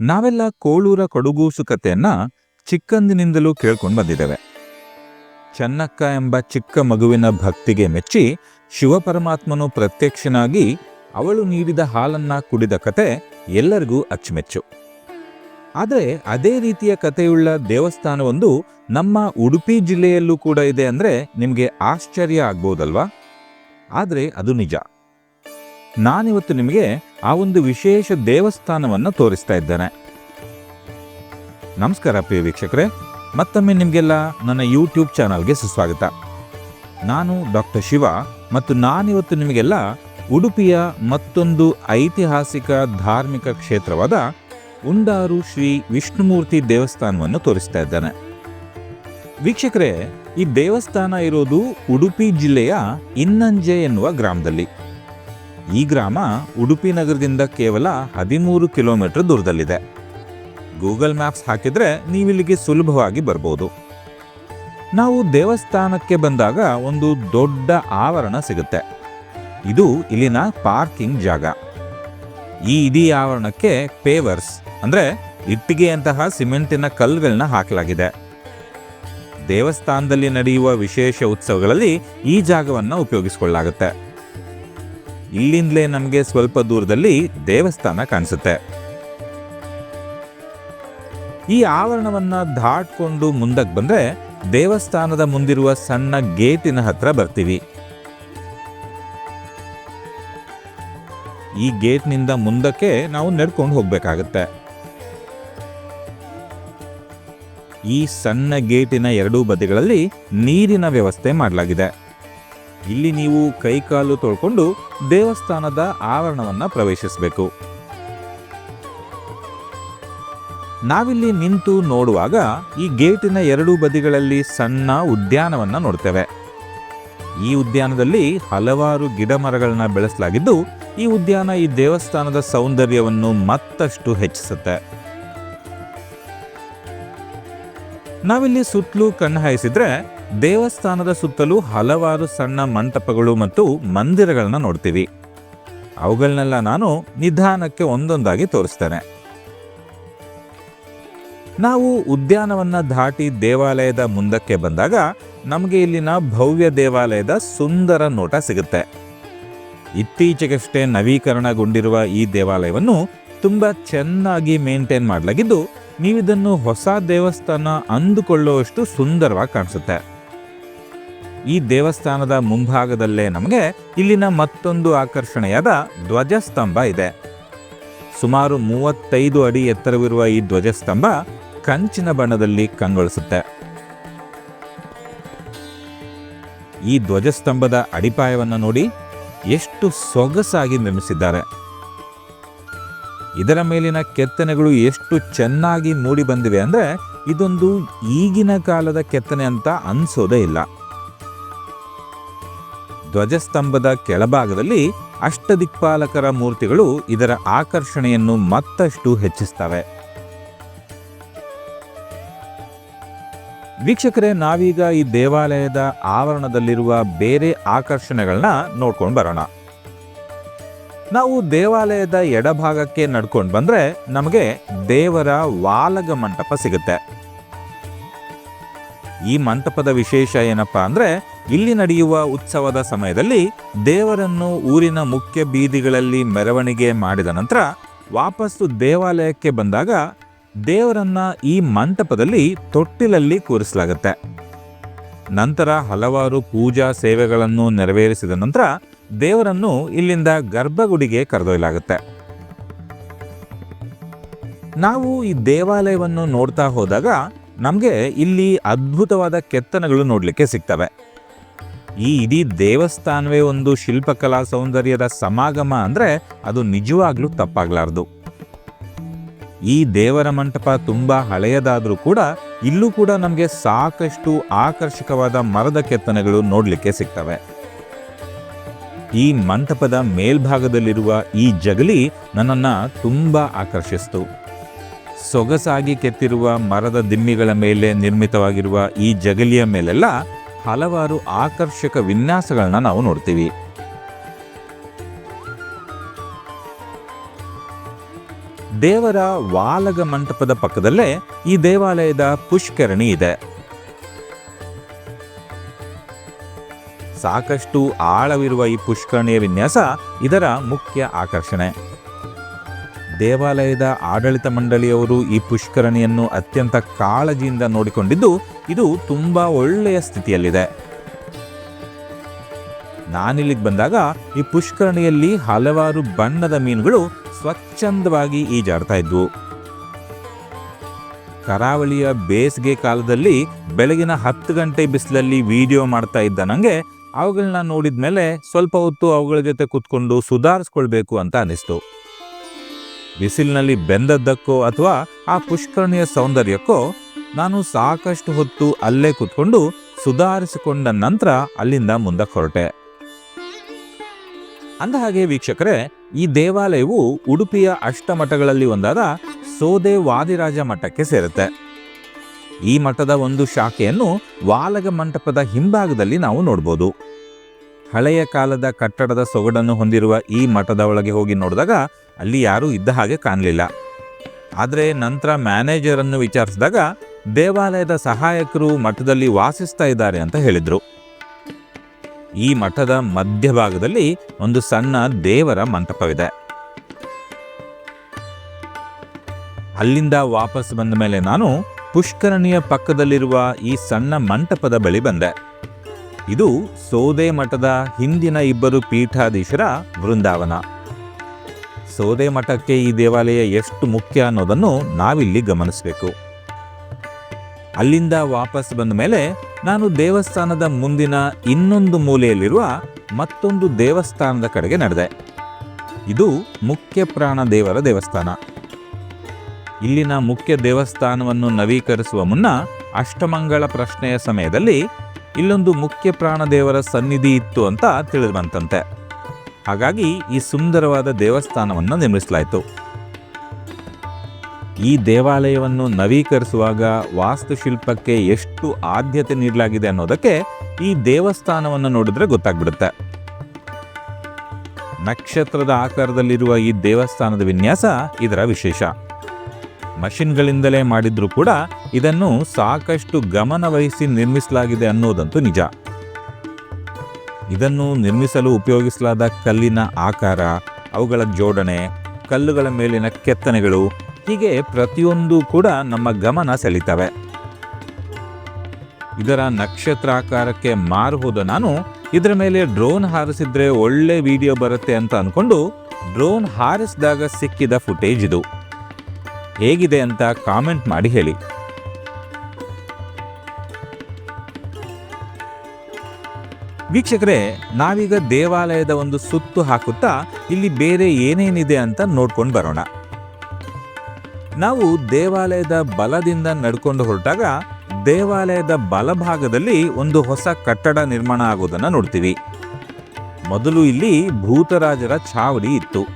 ನಾವೆಲ್ಲ ಕೋಳೂರ ಕೊಡುಗೂಸು ಕಥೆಯನ್ನ ಚಿಕ್ಕಂದಿನಿಂದಲೂ ಕೇಳ್ಕೊಂಡು ಬಂದಿದ್ದೇವೆ. ಚನ್ನಕ್ಕ ಎಂಬ ಚಿಕ್ಕ ಮಗುವಿನ ಭಕ್ತಿಗೆ ಮೆಚ್ಚಿ ಶಿವಪರಮಾತ್ಮನು ಪ್ರತ್ಯಕ್ಷನಾಗಿ ಅವಳು ನೀಡಿದ ಹಾಲನ್ನ ಕುಡಿದ ಕತೆ ಎಲ್ಲರಿಗೂ ಅಚ್ಚುಮೆಚ್ಚು. ಆದರೆ ಅದೇ ರೀತಿಯ ಕಥೆಯುಳ್ಳ ದೇವಸ್ಥಾನವೊಂದು ನಮ್ಮ ಉಡುಪಿ ಜಿಲ್ಲೆಯಲ್ಲೂ ಕೂಡ ಇದೆ ಅಂದ್ರೆ ನಿಮಗೆ ಆಶ್ಚರ್ಯ ಆಗ್ಬೋದಲ್ವಾ? ಆದರೆ ಅದು ನಿಜ. ನಾನಿವತ್ತು ನಿಮಗೆ ಆ ಒಂದು ವಿಶೇಷ ದೇವಸ್ಥಾನವನ್ನು ತೋರಿಸ್ತಾ ಇದ್ದಾನೆ. ನಮಸ್ಕಾರ ಪ್ರಿಯ ವೀಕ್ಷಕರೇ, ಮತ್ತೊಮ್ಮೆ ನಿಮಗೆಲ್ಲ ನನ್ನ ಯೂಟ್ಯೂಬ್ ಚಾನಲ್ಗೆ ಸುಸ್ವಾಗತ. ನಾನು ಡಾಕ್ಟರ್ ಶಿವ ಮತ್ತು ನಾನಿವತ್ತು ನಿಮಗೆಲ್ಲ ಉಡುಪಿಯ ಮತ್ತೊಂದು ಐತಿಹಾಸಿಕ ಧಾರ್ಮಿಕ ಕ್ಷೇತ್ರವಾದ ಉಂಡಾರು ಶ್ರೀ ವಿಷ್ಣುಮೂರ್ತಿ ದೇವಸ್ಥಾನವನ್ನು ತೋರಿಸ್ತಾ ಇದ್ದಾನೆ. ವೀಕ್ಷಕರೇ, ಈ ದೇವಸ್ಥಾನ ಇರೋದು ಉಡುಪಿ ಜಿಲ್ಲೆಯ ಇನ್ನಂಜೆ ಎನ್ನುವ ಗ್ರಾಮದಲ್ಲಿ. ಈ ಗ್ರಾಮ ಉಡುಪಿ ನಗರದಿಂದ ಕೇವಲ ಹದಿಮೂರು ಕಿಲೋಮೀಟರ್ ದೂರದಲ್ಲಿದೆ. ಗೂಗಲ್ ಮ್ಯಾಪ್ಸ್ ಹಾಕಿದ್ರೆ ನೀವಿಲ್ಲಿಗೆ ಸುಲಭವಾಗಿ ಬರ್ಬೋದು. ನಾವು ದೇವಸ್ಥಾನಕ್ಕೆ ಬಂದಾಗ ಒಂದು ದೊಡ್ಡ ಆವರಣ ಸಿಗುತ್ತೆ. ಇದು ಇಲ್ಲಿನ ಪಾರ್ಕಿಂಗ್ ಜಾಗ. ಈ ಇಡೀ ಆವರಣಕ್ಕೆ ಪೇವರ್ಸ್ ಅಂದರೆ ಇಟ್ಟಿಗೆಯಂತಹ ಸಿಮೆಂಟಿನ ಕಲ್ಲುಗಳನ್ನ ಹಾಕಲಾಗಿದೆ. ದೇವಸ್ಥಾನದಲ್ಲಿ ನಡೆಯುವ ವಿಶೇಷ ಉತ್ಸವಗಳಲ್ಲಿ ಈ ಜಾಗವನ್ನು ಉಪಯೋಗಿಸಿಕೊಳ್ಳಲಾಗುತ್ತೆ. ಇಲ್ಲಿಂದಲೇ ನಮಗೆ ಸ್ವಲ್ಪ ದೂರದಲ್ಲಿ ದೇವಸ್ಥಾನ ಕಾಣಿಸುತ್ತೆ. ಈ ಆವರಣವನ್ನ ದಾಟ್ಕೊಂಡು ಮುಂದಕ್ಕೆ ಬಂದ್ರೆ ದೇವಸ್ಥಾನದ ಮುಂದಿರುವ ಸಣ್ಣ ಗೇಟಿನ ಹತ್ರ ಬರ್ತೀವಿ. ಈ ಗೇಟ್ನಿಂದ ಮುಂದಕ್ಕೆ ನಾವು ನಡ್ಕೊಂಡು ಹೋಗಬೇಕಾಗತ್ತೆ. ಈ ಸಣ್ಣ ಗೇಟಿನ ಎರಡೂ ಬದಿಗಳಲ್ಲಿ ನೀರಿನ ವ್ಯವಸ್ಥೆ ಮಾಡಲಾಗಿದೆ. ಇಲ್ಲಿ ನೀವು ಕೈಕಾಲು ತೊಳ್ಕೊಂಡು ದೇವಸ್ಥಾನದ ಆವರಣವನ್ನ ಪ್ರವೇಶಿಸಬೇಕು. ನಾವಿಲ್ಲಿ ನಿಂತು ನೋಡುವಾಗ ಈ ಗೇಟಿನ ಎರಡೂ ಬದಿಗಳಲ್ಲಿ ಸಣ್ಣ ಉದ್ಯಾನವನ್ನ ನೋಡ್ತೇವೆ. ಈ ಉದ್ಯಾನದಲ್ಲಿ ಹಲವಾರು ಗಿಡ ಮರಗಳನ್ನ ಬೆಳೆಸಲಾಗಿದ್ದು, ಈ ಉದ್ಯಾನ ಈ ದೇವಸ್ಥಾನದ ಸೌಂದರ್ಯವನ್ನು ಮತ್ತಷ್ಟು ಹೆಚ್ಚಿಸುತ್ತೆ. ನಾವಿಲ್ಲಿ ಸುತ್ತಲೂ ಕಣ್ಣು ಹಾಯಿಸಿದ್ರೆ ದೇವಸ್ಥಾನದ ಸುತ್ತಲೂ ಹಲವಾರು ಸಣ್ಣ ಮಂಟಪಗಳು ಮತ್ತು ಮಂದಿರಗಳನ್ನ ನೋಡ್ತೀವಿ. ಅವುಗಳನ್ನೆಲ್ಲ ನಾನು ನಿಧಾನಕ್ಕೆ ಒಂದೊಂದಾಗಿ ತೋರಿಸ್ತೇನೆ. ನಾವು ಉದ್ಯಾನವನ್ನ ದಾಟಿ ದೇವಾಲಯದ ಮುಂದಕ್ಕೆ ಬಂದಾಗ ನಮಗೆ ಇಲ್ಲಿನ ಭವ್ಯ ದೇವಾಲಯದ ಸುಂದರ ನೋಟ ಸಿಗುತ್ತೆ. ಇತ್ತೀಚೆಗಷ್ಟೇ ನವೀಕರಣಗೊಂಡಿರುವ ಈ ದೇವಾಲಯವನ್ನು ತುಂಬಾ ಚೆನ್ನಾಗಿ ಮೇಂಟೈನ್ ಮಾಡಲಾಗಿದ್ದು ನೀವಿದನ್ನು ಹೊಸ ದೇವಸ್ಥಾನ ಅಂದುಕೊಳ್ಳುವಷ್ಟು ಸುಂದರವಾಗಿ ಕಾಣಿಸುತ್ತೆ. ಈ ದೇವಸ್ಥಾನದ ಮುಂಭಾಗದಲ್ಲೇ ನಮಗೆ ಇಲ್ಲಿನ ಮತ್ತೊಂದು ಆಕರ್ಷಣೆಯಾದ ಧ್ವಜಸ್ತಂಭ ಇದೆ. ಸುಮಾರು ಮೂವತ್ತೈದು ಅಡಿ ಎತ್ತರವಿರುವ ಈ ಧ್ವಜಸ್ತಂಭ ಕಂಚಿನ ಬಣ್ಣದಲ್ಲಿ ಕಂಗೊಳಿಸುತ್ತೆ. ಈ ಧ್ವಜಸ್ತಂಭದ ಅಡಿಪಾಯವನ್ನು ನೋಡಿ ಎಷ್ಟು ಸೊಗಸಾಗಿ ನಿರ್ಮಿಸಿದ್ದಾರೆ. ಇದರ ಮೇಲಿನ ಕೆತ್ತನೆಗಳು ಎಷ್ಟು ಚೆನ್ನಾಗಿ ಮೂಡಿ ಬಂದಿವೆ ಅಂದ್ರೆ ಇದೊಂದು ಈಗಿನ ಕಾಲದ ಕೆತ್ತನೆ ಅಂತ ಅನ್ಸೋದೇ ಇಲ್ಲ. ಧ್ವಜಸ್ತಂಭದ ಕೆಳಭಾಗದಲ್ಲಿ ಅಷ್ಟದಿಕ್ಪಾಲಕರ ಮೂರ್ತಿಗಳು ಇದರ ಆಕರ್ಷಣೆಯನ್ನು ಮತ್ತಷ್ಟು ಹೆಚ್ಚಿಸ್ತವೆ. ವೀಕ್ಷಕರೇ, ನಾವೀಗ ಈ ದೇವಾಲಯದ ಆವರಣದಲ್ಲಿರುವ ಬೇರೆ ಆಕರ್ಷಣೆಗಳನ್ನ ನೋಡ್ಕೊಂಡು ಬರೋಣ. ನಾವು ದೇವಾಲಯದ ಎಡಭಾಗಕ್ಕೆ ನಡ್ಕೊಂಡು ಬಂದ್ರೆ ನಮಗೆ ದೇವರ ವಾಲಗ ಮಂಟಪ ಸಿಗುತ್ತೆ. ಈ ಮಂಟಪದ ವಿಶೇಷ ಏನಪ್ಪಾ ಅಂದ್ರೆ ಇಲ್ಲಿ ನಡೆಯುವ ಉತ್ಸವದ ಸಮಯದಲ್ಲಿ ದೇವರನ್ನು ಊರಿನ ಮುಖ್ಯ ಬೀದಿಗಳಲ್ಲಿ ಮೆರವಣಿಗೆ ಮಾಡಿದ ನಂತರ ವಾಪಸ್ಸು ದೇವಾಲಯಕ್ಕೆ ಬಂದಾಗ ದೇವರನ್ನ ಈ ಮಂಟಪದಲ್ಲಿ ತೊಟ್ಟಿಲಲ್ಲಿ ಕೂರಿಸಲಾಗುತ್ತೆ. ನಂತರ ಹಲವಾರು ಪೂಜಾ ಸೇವೆಗಳನ್ನು ನೆರವೇರಿಸಿದ ನಂತರ ದೇವರನ್ನು ಇಲ್ಲಿಂದ ಗರ್ಭಗುಡಿಗೆ ಕರೆದೊಯ್ಯಲಾಗುತ್ತೆ. ನಾವು ಈ ದೇವಾಲಯವನ್ನು ನೋಡ್ತಾ ಹೋದಾಗ ನಮಗೆ ಇಲ್ಲಿ ಅದ್ಭುತವಾದ ಕೆತ್ತನೆಗಳು ನೋಡಲಿಕ್ಕೆ ಸಿಗ್ತವೆ. ಈ ಇಡೀ ದೇವಸ್ಥಾನವೇ ಒಂದು ಶಿಲ್ಪಕಲಾ ಸೌಂದರ್ಯದ ಸಮಾಗಮ ಅಂದ್ರೆ ಅದು ನಿಜವಾಗ್ಲೂ ತಪ್ಪಾಗ್ಲಾರ್ದು. ಈ ದೇವರ ಮಂಟಪ ತುಂಬಾ ಹಳೆಯದಾದರೂ ಕೂಡ ಇಲ್ಲೂ ಕೂಡ ನಮಗೆ ಸಾಕಷ್ಟು ಆಕರ್ಷಕವಾದ ಮರದ ಕೆತ್ತನೆಗಳು ನೋಡಲಿಕ್ಕೆ ಸಿಗ್ತವೆ. ಈ ಮಂಟಪದ ಮೇಲ್ಭಾಗದಲ್ಲಿರುವ ಈ ಜಗಲಿ ನನ್ನನ್ನ ತುಂಬಾ ಆಕರ್ಷಿಸ್ತು. ಸೊಗಸಾಗಿ ಕೆತ್ತಿರುವ ಮರದ ದಿಮ್ಮಿಗಳ ಮೇಲೆ ನಿರ್ಮಿತವಾಗಿರುವ ಈ ಜಗಲಿಯ ಮೇಲೆಲ್ಲ ಹಲವಾರು ಆಕರ್ಷಕ ವಿನ್ಯಾಸಗಳನ್ನ ನಾವು ನೋಡ್ತೀವಿ. ದೇವರ ವಾಲಗ ಮಂಟಪದ ಪಕ್ಕದಲ್ಲೇ ಈ ದೇವಾಲಯದ ಪುಷ್ಕರಣಿ ಇದೆ. ಸಾಕಷ್ಟು ಆಳವಿರುವ ಈ ಪುಷ್ಕರಣಿಯ ವಿನ್ಯಾಸ ಇದರ ಮುಖ್ಯ ಆಕರ್ಷಣೆ. ದೇವಾಲಯದ ಆಡಳಿತ ಮಂಡಳಿಯವರು ಈ ಪುಷ್ಕರಣಿಯನ್ನು ಅತ್ಯಂತ ಕಾಳಜಿಯಿಂದ ನೋಡಿಕೊಂಡಿದ್ದು ಇದು ತುಂಬಾ ಒಳ್ಳೆಯ ಸ್ಥಿತಿಯಲ್ಲಿದೆ. ನಾನಿಲ್ಲಿಗೆ ಬಂದಾಗ ಈ ಪುಷ್ಕರಣಿಯಲ್ಲಿ ಹಲವಾರು ಬಣ್ಣದ ಮೀನುಗಳು ಸ್ವಚ್ಛಂದವಾಗಿ ಈಜಾಡ್ತಾ ಇದ್ವು. ಕರಾವಳಿಯ ಬೇಸಿಗೆ ಕಾಲದಲ್ಲಿ ಬೆಳಗಿನ ಹತ್ತು ಗಂಟೆ ಬಿಸಿಲಲ್ಲಿ ವಿಡಿಯೋ ಮಾಡ್ತಾ ಇದ್ದ ನನಗೆ ಅವುಗಳನ್ನ ನೋಡಿದ ಮೇಲೆ ಸ್ವಲ್ಪ ಹೊತ್ತು ಅವುಗಳ ಜೊತೆ ಕೂತ್ಕೊಂಡು ಸುಧಾರಿಸ್ಕೊಳ್ಬೇಕು ಅಂತ ಅನಿಸ್ತು ಬಿಸಿಲಿನಲ್ಲಿ ಬೆಂದದ್ದಕ್ಕೋ ಅಥವಾ ಆ ಪುಷ್ಕರಣಿಯ ಸೌಂದರ್ಯಕ್ಕೋ ನಾನು ಸಾಕಷ್ಟು ಹೊತ್ತು ಅಲ್ಲೇ ಕೂತ್ಕೊಂಡು ಸುಧಾರಿಸಿಕೊಂಡ ನಂತರ ಅಲ್ಲಿಂದ ಮುಂದಕ್ಕೆ ಹೊರಟೆ ಅಂದ ಹಾಗೆ ವೀಕ್ಷಕರೇ, ಈ ದೇವಾಲಯವು ಉಡುಪಿಯ ಅಷ್ಟಮಠಗಳಲ್ಲಿ ಒಂದಾದ ಸೋದೆ ವಾದಿರಾಜ ಮಠಕ್ಕೆ ಸೇರುತ್ತೆ. ಈ ಮಠದ ಒಂದು ಶಾಖೆಯನ್ನು ವಾಲಗ ಮಂಟಪದ ಹಿಂಭಾಗದಲ್ಲಿ ನಾವು ನೋಡ್ಬೋದು. ಹಳೆಯ ಕಾಲದ ಕಟ್ಟಡದ ಸೊಗಡನ್ನು ಹೊಂದಿರುವ ಈ ಮಠದ ಒಳಗೆ ಹೋಗಿ ನೋಡಿದಾಗ ಅಲ್ಲಿ ಯಾರೂ ಇದ್ದ ಹಾಗೆ ಕಾಣಲಿಲ್ಲ. ಆದರೆ ನಂತರ ಮ್ಯಾನೇಜರನ್ನು ವಿಚಾರಿಸಿದಾಗ ದೇವಾಲಯದ ಸಹಾಯಕರು ಮಠದಲ್ಲಿ ವಾಸಿಸ್ತಾ ಇದ್ದಾರೆ ಅಂತ ಹೇಳಿದರು. ಈ ಮಠದ ಮಧ್ಯಭಾಗದಲ್ಲಿ ಒಂದು ಸಣ್ಣ ದೇವರ ಮಂಟಪವಿದೆ. ಅಲ್ಲಿಂದ ವಾಪಸ್ ಬಂದ ಮೇಲೆ ನಾನು ಪುಷ್ಕರಣಿಯ ಪಕ್ಕದಲ್ಲಿರುವ ಈ ಸಣ್ಣ ಮಂಟಪದ ಬಳಿ ಬಂದೆ. ಇದು ಸೋದೆ ಮಠದ ಹಿಂದಿನ ಇಬ್ಬರು ಪೀಠಾಧೀಶರ ಬೃಂದಾವನ ಸೋದೆ ಮಠಕ್ಕೆ ಈ ದೇವಾಲಯ ಎಷ್ಟು ಮುಖ್ಯ ಅನ್ನೋದನ್ನು ನಾವಿಲ್ಲಿ ಗಮನಿಸಬೇಕು. ಅಲ್ಲಿಂದ ವಾಪಸ್ ಬಂದ ಮೇಲೆ ನಾನು ದೇವಸ್ಥಾನದ ಮುಂದಿನ ಇನ್ನೊಂದು ಮೂಲೆಯಲ್ಲಿರುವ ಮತ್ತೊಂದು ದೇವಸ್ಥಾನದ ಕಡೆಗೆ ನಡೆದೆ. ಇದು ಮುಖ್ಯ ಪ್ರಾಣ ದೇವರ ದೇವಸ್ಥಾನ. ಇಲ್ಲಿನ ಮುಖ್ಯ ದೇವಸ್ಥಾನವನ್ನು ನವೀಕರಿಸುವ ಮುನ್ನ ಅಷ್ಟಮಂಗಳ ಪ್ರಶ್ನೆಯ ಸಮಯದಲ್ಲಿ ಇಲ್ಲೊಂದು ಮುಖ್ಯ ಪ್ರಾಣ ದೇವರ ಸನ್ನಿಧಿ ಇತ್ತು ಅಂತ ತಿಳಿದು ಬಂತಂತೆ ಹಾಗಾಗಿ ಈ ಸುಂದರವಾದ ದೇವಸ್ಥಾನವನ್ನು ನಿರ್ಮಿಸಲಾಯಿತು. ಈ ದೇವಾಲಯವನ್ನು ನವೀಕರಿಸುವಾಗ ವಾಸ್ತುಶಿಲ್ಪಕ್ಕೆ ಎಷ್ಟು ಆದ್ಯತೆ ನೀಡಲಾಗಿದೆ ಅನ್ನೋದಕ್ಕೆ ಈ ದೇವಸ್ಥಾನವನ್ನು ನೋಡಿದ್ರೆ ಗೊತ್ತಾಗ್ಬಿಡುತ್ತೆ. ನಕ್ಷತ್ರದ ಆಕಾರದಲ್ಲಿರುವ ಈ ದೇವಸ್ಥಾನದ ವಿನ್ಯಾಸ ಇದರ ವಿಶೇಷ. ಮಷಿನ್ಗಳಿಂದಲೇ ಮಾಡಿದ್ರೂ ಕೂಡ ಇದನ್ನು ಸಾಕಷ್ಟು ಗಮನವಹಿಸಿ ನಿರ್ಮಿಸಲಾಗಿದೆ ಅನ್ನೋದಂತೂ ನಿಜ. ಇದನ್ನು ನಿರ್ಮಿಸಲು ಉಪಯೋಗಿಸಲಾದ ಕಲ್ಲಿನ ಆಕಾರ, ಅವುಗಳ ಜೋಡಣೆ, ಕಲ್ಲುಗಳ ಮೇಲಿನ ಕೆತ್ತನೆಗಳು ಹೀಗೆ ಪ್ರತಿಯೊಂದು ಕೂಡ ನಮ್ಮ ಗಮನ ಸೆಳೀತವೆ. ಇದರ ನಕ್ಷತ್ರಾಕಾರಕ್ಕೆ ಮಾರು ಹೋದ ನಾನು, ಇದರ ಮೇಲೆ ಡ್ರೋನ್ ಹಾರಿಸಿದ್ರೆ ಒಳ್ಳೆ ವಿಡಿಯೋ ಬರುತ್ತೆ ಅಂತ ಅಂದ್ಕೊಂಡು ಡ್ರೋನ್ ಹಾರಿಸಿದಾಗ ಸಿಕ್ಕಿದ ಫುಟೇಜ್ ಇದು. ಹೇಗಿದೆ ಅಂತ ಕಾಮೆಂಟ್ ಮಾಡಿ ಹೇಳಿ. ವೀಕ್ಷಕರೇ, ನಾವೀಗ ದೇವಾಲಯದ ಒಂದು ಸುತ್ತು ಹಾಕುತ್ತಾ ಇಲ್ಲಿ ಬೇರೆ ಏನೇನಿದೆ ಅಂತ ನೋಡ್ಕೊಂಡು ಬರೋಣ. ನಾವು ದೇವಾಲಯದ ಬಲದಿಂದ ನಡ್ಕೊಂಡು ಹೊರಟಾಗ ದೇವಾಲಯದ ಬಲಭಾಗದಲ್ಲಿ ಒಂದು ಹೊಸ ಕಟ್ಟಡ ನಿರ್ಮಾಣ ಆಗೋದನ್ನ ನೋಡ್ತೀವಿ. ಮೊದಲು ಇಲ್ಲಿ ಭೂತರಾಜರ ಛಾವಡಿ ಇತ್ತು.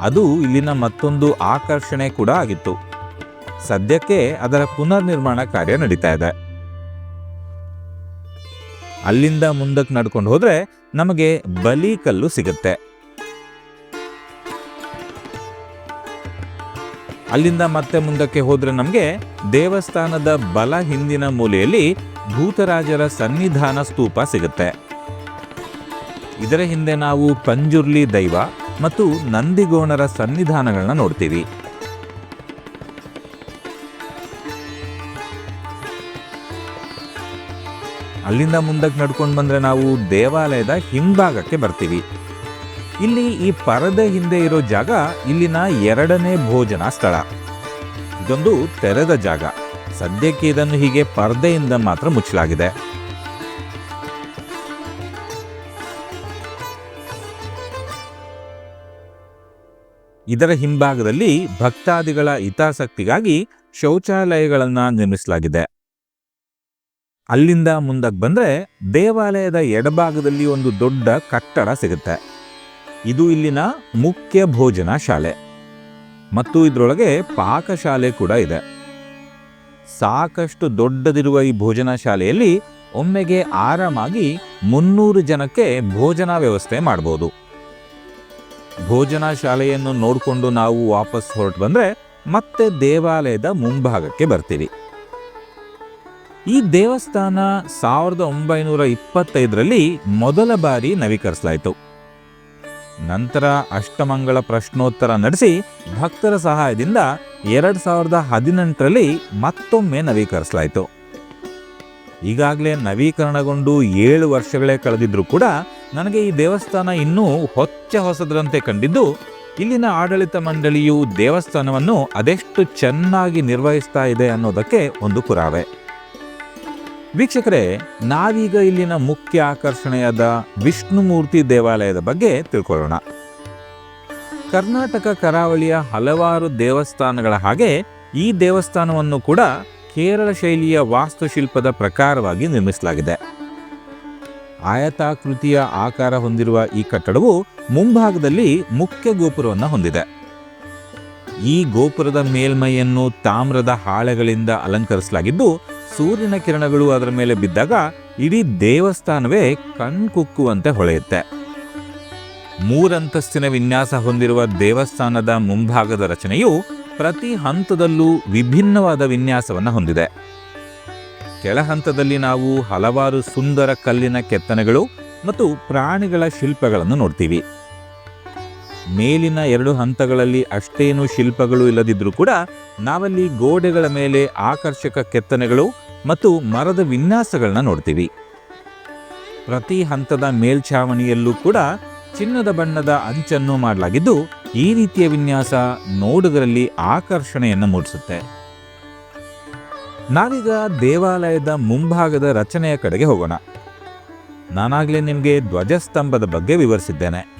ಅದು ಇಲ್ಲಿನ ಮತ್ತೊಂದು ಆಕರ್ಷಣೆ ಕೂಡ ಆಗಿತ್ತು. ಸದ್ಯಕ್ಕೆ ಅದರ ಪುನರ್ ನಿರ್ಮಾಣ ಕಾರ್ಯ ನಡೀತಾ ಇದೆ. ಅಲ್ಲಿಂದ ಮುಂದಕ್ಕೆ ನಡ್ಕೊಂಡು ಹೋದರೆ ನಮಗೆ ಬಲಿ ಕಲ್ಲು ಸಿಗುತ್ತೆ. ಅಲ್ಲಿಂದ ಮತ್ತೆ ಮುಂದಕ್ಕೆ ಹೋದರೆ ನಮಗೆ ದೇವಸ್ಥಾನದ ಬಲ ಹಿಂದಿನ ಮೂಲೆಯಲ್ಲಿ ಭೂತರಾಜರ ಸನ್ನಿಧಾನ ಸ್ತೂಪ ಸಿಗುತ್ತೆ. ಇದರ ಹಿಂದೆ ನಾವು ಪಂಜುರ್ಲಿ ದೈವ ಮತ್ತು ನಂದಿಗೋಣರ ಸನ್ನಿಧಾನಗಳನ್ನ ನೋಡ್ತೀವಿ. ಅಲ್ಲಿಂದ ಮುಂದಕ್ಕೆ ನಡ್ಕೊಂಡು ಬಂದರೆ ನಾವು ದೇವಾಲಯದ ಹಿಂಭಾಗಕ್ಕೆ ಬರ್ತೀವಿ. ಇಲ್ಲಿ ಈ ಪರದೆ ಹಿಂದೆ ಇರೋ ಜಾಗ ಇಲ್ಲಿನ ಎರಡನೇ ಭೋಜನ ಸ್ಥಳ. ಇದೊಂದು ತೆರೆದ ಜಾಗ. ಸದ್ಯಕ್ಕೆ ಇದನ್ನು ಹೀಗೆ ಪರದೆಯಿಂದ ಮಾತ್ರ ಮುಚ್ಚಲಾಗಿದೆ. ಇದರ ಹಿಂಭಾಗದಲ್ಲಿ ಭಕ್ತಾದಿಗಳ ಹಿತಾಸಕ್ತಿಗಾಗಿ ಶೌಚಾಲಯಗಳನ್ನು ನಿರ್ಮಿಸಲಾಗಿದೆ. ಅಲ್ಲಿಂದ ಮುಂದಕ್ಕೆ ಬಂದರೆ ದೇವಾಲಯದ ಎಡಭಾಗದಲ್ಲಿ ಒಂದು ದೊಡ್ಡ ಕಟ್ಟಡ ಸಿಗುತ್ತೆ. ಇದು ಇಲ್ಲಿನ ಮುಖ್ಯ ಭೋಜನ ಶಾಲೆ. ಮತ್ತು ಇದರೊಳಗೆ ಪಾಕಶಾಲೆ ಕೂಡ ಇದೆ. ಸಾಕಷ್ಟು ದೊಡ್ಡದಿರುವ ಈ ಭೋಜನ ಶಾಲೆಯಲ್ಲಿ ಒಮ್ಮೆಗೆ ಆರಾಮಾಗಿ ಮುನ್ನೂರು ಜನಕ್ಕೆ ಭೋಜನ ವ್ಯವಸ್ಥೆ ಮಾಡ್ಬೋದು. ಭೋಜನ ಶಾಲೆಯನ್ನು ನೋಡಿಕೊಂಡು ನಾವು ವಾಪಸ್ ಹೊರಟು ಬಂದರೆ ಮತ್ತೆ ದೇವಾಲಯದ ಮುಂಭಾಗಕ್ಕೆ ಬರ್ತೀವಿ. ಈ ದೇವಸ್ಥಾನ ಸಾವಿರದ ಒಂಬೈನೂರ ಇಪ್ಪತ್ತೈದರಲ್ಲಿ ಮೊದಲ ಬಾರಿ ನವೀಕರಿಸಲಾಯಿತು. ನಂತರ ಅಷ್ಟಮಂಗಳ ಪ್ರಶ್ನೋತ್ತರ ನಡೆಸಿ ಭಕ್ತರ ಸಹಾಯದಿಂದ ಎರಡು ಸಾವಿರದ ಹದಿನೆಂಟರಲ್ಲಿ ಮತ್ತೊಮ್ಮೆ ನವೀಕರಿಸಲಾಯಿತು. ಈಗಾಗಲೇ ನವೀಕರಣಗೊಂಡು ಏಳು ವರ್ಷಗಳೇ ಕಳೆದಿದ್ರು ಕೂಡ ನನಗೆ ಈ ದೇವಸ್ಥಾನ ಇನ್ನೂ ಹೊಚ್ಚ ಹೊಸದರಂತೆ ಕಂಡಿದ್ದು, ಇಲ್ಲಿನ ಆಡಳಿತ ಮಂಡಳಿಯು ದೇವಸ್ಥಾನವನ್ನು ಅದೆಷ್ಟು ಚೆನ್ನಾಗಿ ನಿರ್ವಹಿಸ್ತಾ ಇದೆ ಅನ್ನೋದಕ್ಕೆ ಒಂದು ಪುರಾವೆ. ವೀಕ್ಷಕರೇ, ನಾವೀಗ ಇಲ್ಲಿನ ಮುಖ್ಯ ಆಕರ್ಷಣೆಯಾದ ವಿಷ್ಣುಮೂರ್ತಿ ದೇವಾಲಯದ ಬಗ್ಗೆ ತಿಳ್ಕೊಳ್ಳೋಣ. ಕರ್ನಾಟಕ ಕರಾವಳಿಯ ಹಲವಾರು ದೇವಸ್ಥಾನಗಳ ಹಾಗೆ ಈ ದೇವಸ್ಥಾನವನ್ನು ಕೂಡ ಕೇರಳ ಶೈಲಿಯ ವಾಸ್ತುಶಿಲ್ಪದ ಪ್ರಕಾರವಾಗಿ ನಿರ್ಮಿಸಲಾಗಿದೆ. ಆಯತಾಕೃತಿಯ ಆಕಾರ ಹೊಂದಿರುವ ಈ ಕಟ್ಟಡವು ಮುಂಭಾಗದಲ್ಲಿ ಮುಖ್ಯ ಗೋಪುರವನ್ನು ಹೊಂದಿದೆ. ಈ ಗೋಪುರದ ಮೇಲ್ಮೈಯನ್ನು ತಾಮ್ರದ ಹಾಳೆಗಳಿಂದ ಅಲಂಕರಿಸಲಾಗಿದ್ದು ಸೂರ್ಯನ ಕಿರಣಗಳು ಅದರ ಮೇಲೆ ಬಿದ್ದಾಗ ಇಡೀ ದೇವಸ್ಥಾನವೇ ಕಣ್ಕುಕ್ಕುವಂತೆ ಹೊಳೆಯುತ್ತೆ. ಮೂರಂತಸ್ತಿನ ವಿನ್ಯಾಸ ಹೊಂದಿರುವ ದೇವಸ್ಥಾನದ ಮುಂಭಾಗದ ರಚನೆಯು ಪ್ರತಿ ಹಂತದಲ್ಲೂ ವಿಭಿನ್ನವಾದ ವಿನ್ಯಾಸವನ್ನು ಹೊಂದಿದೆ. ಕೆಳ ಹಂತದಲ್ಲಿ ನಾವು ಹಲವಾರು ಸುಂದರ ಕಲ್ಲಿನ ಕೆತ್ತನೆಗಳು ಮತ್ತು ಪ್ರಾಣಿಗಳ ಶಿಲ್ಪಗಳನ್ನು ನೋಡ್ತೀವಿ. ಮೇಲಿನ ಎರಡು ಹಂತಗಳಲ್ಲಿ ಅಷ್ಟೇನು ಶಿಲ್ಪಗಳು ಇಲ್ಲದಿದ್ದರೂ ಕೂಡ ನಾವಲ್ಲಿ ಗೋಡೆಗಳ ಮೇಲೆ ಆಕರ್ಷಕ ಕೆತ್ತನೆಗಳು ಮತ್ತು ಮರದ ವಿನ್ಯಾಸಗಳನ್ನ ನೋಡ್ತೀವಿ. ಪ್ರತಿ ಹಂತದ ಮೇಲ್ಛಾವಣಿಯಲ್ಲೂ ಕೂಡ ಚಿನ್ನದ ಬಣ್ಣದ ಅಂಚನ್ನು ಮಾಡಲಾಗಿದ್ದು ಈ ರೀತಿಯ ವಿನ್ಯಾಸ ನೋಡುಗರಲ್ಲಿ ಆಕರ್ಷಣೆಯನ್ನು ಮೂಡಿಸುತ್ತೆ. ನಾವೀಗ ದೇವಾಲಯದ ಮುಂಭಾಗದ ರಚನೆಯ ಕಡೆಗೆ ಹೋಗೋಣ. ನಾನಾಗಲೇ ನಿಮಗೆ ಧ್ವಜಸ್ತಂಭದ ಬಗ್ಗೆ ವಿವರಿಸಿದ್ದೇನೆ.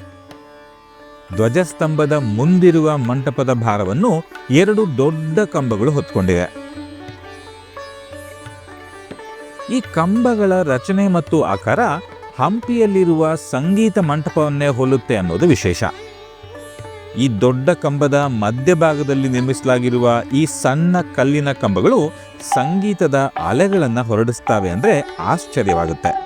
ಧ್ವಜಸ್ತಂಭದ ಮುಂದಿರುವ ಮಂಟಪದ ಭಾರವನ್ನು ಎರಡು ದೊಡ್ಡ ಕಂಬಗಳು ಹೊತ್ಕೊಂಡಿವೆ. ಈ ಕಂಬಗಳ ರಚನೆ ಮತ್ತು ಆಕಾರ ಹಂಪಿಯಲ್ಲಿರುವ ಸಂಗೀತ ಮಂಟಪವನ್ನೇ ಹೋಲುತ್ತೆ ಅನ್ನೋದು ವಿಶೇಷ. ಈ ದೊಡ್ಡ ಕಂಬದ ಮಧ್ಯಭಾಗದಲ್ಲಿ ನಿರ್ಮಿಸಲಾಗಿರುವ ಈ ಸಣ್ಣ ಕಲ್ಲಿನ ಕಂಬಗಳು ಸಂಗೀತದ ಅಲೆಗಳನ್ನು ಹೊರಡಿಸ್ತಾವೆ ಅಂದರೆ ಆಶ್ಚರ್ಯವಾಗುತ್ತೆ.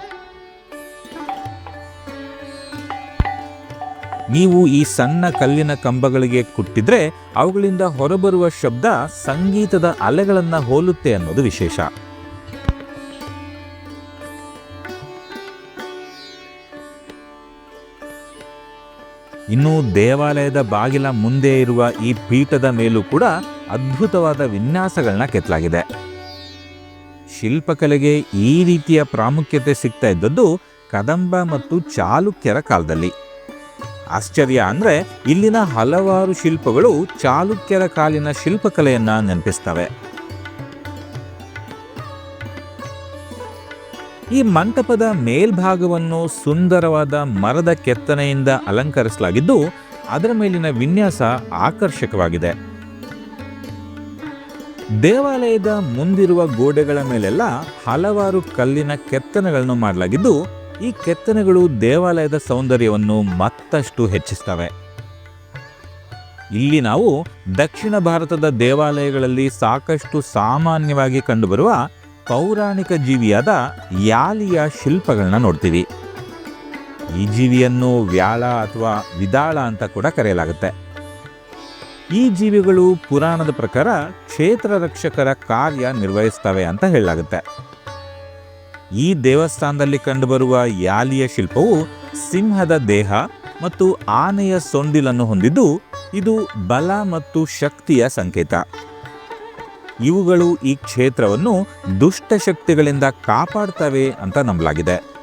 ನೀವು ಈ ಸಣ್ಣ ಕಲ್ಲಿನ ಕಂಬಗಳಿಗೆ ಕುಟ್ಟಿದ್ರೆ ಅವುಗಳಿಂದ ಹೊರಬರುವ ಶಬ್ದ ಸಂಗೀತದ ಅಲೆಗಳನ್ನು ಹೋಲುತ್ತೆ ಅನ್ನೋದು ವಿಶೇಷ. ಇನ್ನು ದೇವಾಲಯದ ಬಾಗಿಲ ಮುಂದೆ ಇರುವ ಈ ಪೀಠದ ಮೇಲೂ ಕೂಡ ಅದ್ಭುತವಾದ ವಿನ್ಯಾಸಗಳನ್ನ ಕೆತ್ತಲಾಗಿದೆ. ಶಿಲ್ಪಕಲೆಗೆ ಈ ರೀತಿಯ ಪ್ರಾಮುಖ್ಯತೆ ಸಿಗ್ತಾ ಇದ್ದದ್ದು ಕದಂಬ ಮತ್ತು ಚಾಲುಕ್ಯರ ಕಾಲದಲ್ಲಿ. ಆಶ್ಚರ್ಯ ಅಂದ್ರೆ ಇಲ್ಲಿನ ಹಲವಾರು ಶಿಲ್ಪಗಳು ಚಾಲುಕ್ಯರ ಕಾಲಿನ ಶಿಲ್ಪಕಲೆಯನ್ನ ನೆನಪಿಸ್ತವೆ. ಈ ಮಂಟಪದ ಮೇಲ್ಭಾಗವನ್ನು ಸುಂದರವಾದ ಮರದ ಕೆತ್ತನೆಯಿಂದ ಅಲಂಕರಿಸಲಾಗಿದ್ದು, ಅದರ ಮೇಲಿನ ವಿನ್ಯಾಸ ಆಕರ್ಷಕವಾಗಿದೆ. ದೇವಾಲಯದ ಮುಂದಿರುವ ಗೋಡೆಗಳ ಮೇಲೆಲ್ಲ ಹಲವಾರು ಕಲ್ಲಿನ ಕೆತ್ತನೆಗಳನ್ನು ಮಾಡಲಾಗಿದ್ದು ಈ ಕೆತ್ತನೆಗಳು ದೇವಾಲಯದ ಸೌಂದರ್ಯವನ್ನು ಮತ್ತಷ್ಟು ಹೆಚ್ಚಿಸ್ತವೆ. ಇಲ್ಲಿ ನಾವು ದಕ್ಷಿಣ ಭಾರತದ ದೇವಾಲಯಗಳಲ್ಲಿ ಸಾಕಷ್ಟು ಸಾಮಾನ್ಯವಾಗಿ ಕಂಡುಬರುವ ಪೌರಾಣಿಕ ಜೀವಿಯಾದ ಯಾಲಿಯ ಶಿಲ್ಪಗಳನ್ನ ನೋಡ್ತೀವಿ. ಈ ಜೀವಿಯನ್ನು ವ್ಯಾಳ ಅಥವಾ ವಿದಾಳ ಅಂತ ಕೂಡ ಕರೆಯಲಾಗುತ್ತೆ. ಈ ಜೀವಿಗಳು ಪುರಾಣದ ಪ್ರಕಾರ ಕ್ಷೇತ್ರ ರಕ್ಷಕರ ಕಾರ್ಯ ನಿರ್ವಹಿಸ್ತವೆ ಅಂತ ಹೇಳಲಾಗುತ್ತೆ. ಈ ದೇವಸ್ಥಾನದಲ್ಲಿ ಕಂಡುಬರುವ ಯಾಲಿಯ ಶಿಲ್ಪವು ಸಿಂಹದ ದೇಹ ಮತ್ತು ಆನೆಯ ಸೊಂಡಿಲನ್ನು ಹೊಂದಿದ್ದು ಇದು ಬಲ ಮತ್ತು ಶಕ್ತಿಯ ಸಂಕೇತ. ಇವುಗಳು ಈ ಕ್ಷೇತ್ರವನ್ನು ದುಷ್ಟ ಶಕ್ತಿಗಳಿಂದ ಕಾಪಾಡ್ತವೆ ಅಂತ ನಂಬಲಾಗಿದೆ.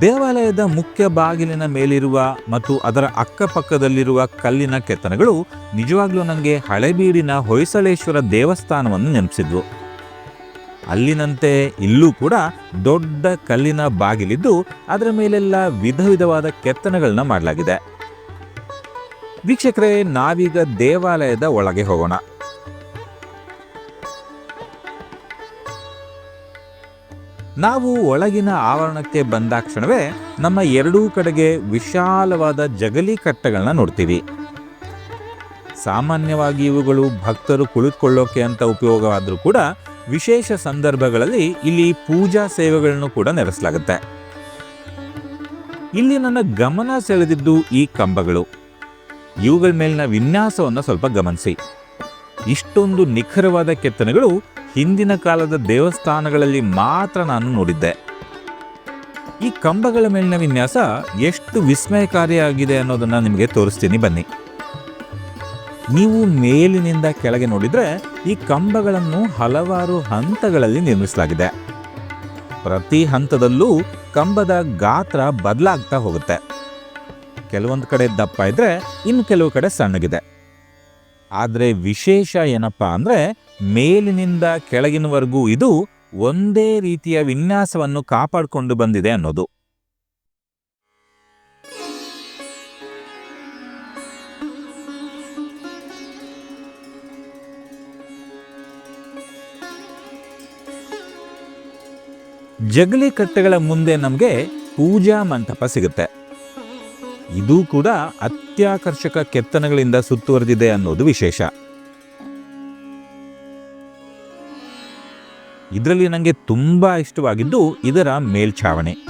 ದೇವಾಲಯದ ಮುಖ್ಯ ಬಾಗಿಲಿನ ಮೇಲಿರುವ ಮತ್ತು ಅದರ ಅಕ್ಕಪಕ್ಕದಲ್ಲಿರುವ ಕಲ್ಲಿನ ಕೆತ್ತನೆಗಳು ನಿಜವಾಗ್ಲೂ ನನಗೆ ಹಳೆಬೀಡಿನ ಹೊಯ್ಸಳೇಶ್ವರ ದೇವಸ್ಥಾನವನ್ನು ನೆನಪಿಸಿದ್ವು. ಅಲ್ಲಿನಂತೆ ಇಲ್ಲೂ ಕೂಡ ದೊಡ್ಡ ಕಲ್ಲಿನ ಬಾಗಿಲಿದ್ದು ಅದರ ಮೇಲೆಲ್ಲ ವಿಧ ವಿಧವಾದ ಕೆತ್ತನೆಗಳನ್ನ ಮಾಡಲಾಗಿದೆ. ವೀಕ್ಷಕರೇ, ನಾವೀಗ ದೇವಾಲಯದ ಒಳಗೆ ಹೋಗೋಣ. ನಾವು ಒಳಗಿನ ಆವರಣಕ್ಕೆ ಬಂದಾಕ್ಷಣವೇ ನಮ್ಮ ಎರಡೂ ಕಡೆಗೆ ವಿಶಾಲವಾದ ಜಗಲಿ ಕಟ್ಟೆಗಳನ್ನ ನೋಡ್ತೀವಿ. ಸಾಮಾನ್ಯವಾಗಿ ಇವುಗಳು ಭಕ್ತರು ಕುಳಿತುಕೊಳ್ಳೋಕೆ ಅಂತ ಉಪಯೋಗವಾದರೂ ಕೂಡ ವಿಶೇಷ ಸಂದರ್ಭಗಳಲ್ಲಿ ಇಲ್ಲಿ ಪೂಜಾ ಸೇವೆಗಳನ್ನು ಕೂಡ ನಡೆಸಲಾಗುತ್ತೆ ಇಲ್ಲಿ ನನ್ನ ಗಮನ ಸೆಳೆದಿದ್ದು ಈ ಕಂಬಗಳು. ಇವುಗಳ ಮೇಲಿನ ವಿನ್ಯಾಸವನ್ನು ಸ್ವಲ್ಪ ಗಮನಿಸಿ. ಇಷ್ಟೊಂದು ನಿಖರವಾದ ಕೆತ್ತನೆಗಳು ಹಿಂದಿನ ಕಾಲದ ದೇವಸ್ಥಾನಗಳಲ್ಲಿ ಮಾತ್ರ ನಾನು ನೋಡಿದ್ದೆ. ಈ ಕಂಬಗಳ ಮೇಲಿನ ವಿನ್ಯಾಸ ಎಷ್ಟು ವಿಸ್ಮಯಕಾರಿಯಾಗಿದೆ ಅನ್ನೋದನ್ನು ನಿಮಗೆ ತೋರಿಸ್ತೀನಿ ಬನ್ನಿ. ನೀವು ಮೇಲಿನಿಂದ ಕೆಳಗೆ ನೋಡಿದರೆ ಈ ಕಂಬಗಳನ್ನು ಹಲವಾರು ಹಂತಗಳಲ್ಲಿ ನಿರ್ಮಿಸಲಾಗಿದೆ. ಪ್ರತಿ ಹಂತದಲ್ಲೂ ಕಂಬದ ಗಾತ್ರ ಬದಲಾಗ್ತಾ ಹೋಗುತ್ತೆ. ಕೆಲವೊಂದು ಕಡೆ ದಪ್ಪ ಇದ್ರೆ ಇನ್ನು ಕೆಲವು ಕಡೆ ಸಣ್ಣಗಿದೆ. ಆದರೆ ವಿಶೇಷ ಏನಪ್ಪ ಅಂದರೆ ಮೇಲಿನಿಂದ ಕೆಳಗಿನವರೆಗೂ ಇದು ಒಂದೇ ರೀತಿಯ ವಿನ್ಯಾಸವನ್ನು ಕಾಪಾಡಿಕೊಂಡು ಬಂದಿದೆ ಅನ್ನೋದು. ಜಗಲಿ ಕಟ್ಟೆಗಳ ಮುಂದೆ ನಮಗೆ ಪೂಜಾ ಮಂಟಪ ಸಿಗುತ್ತೆ. ಇದು ಕೂಡ ಅತ್ಯಾಕರ್ಷಕ ಕೆತ್ತನೆಗಳಿಂದ ಸುತ್ತುವರೆದಿದೆ ಅನ್ನೋದು ವಿಶೇಷ. ಇದರಲ್ಲಿ ನನಗೆ ತುಂಬ ಇಷ್ಟವಾಗಿದ್ದು ಇದರ ಮೇಲ್ಛಾವಣಿ.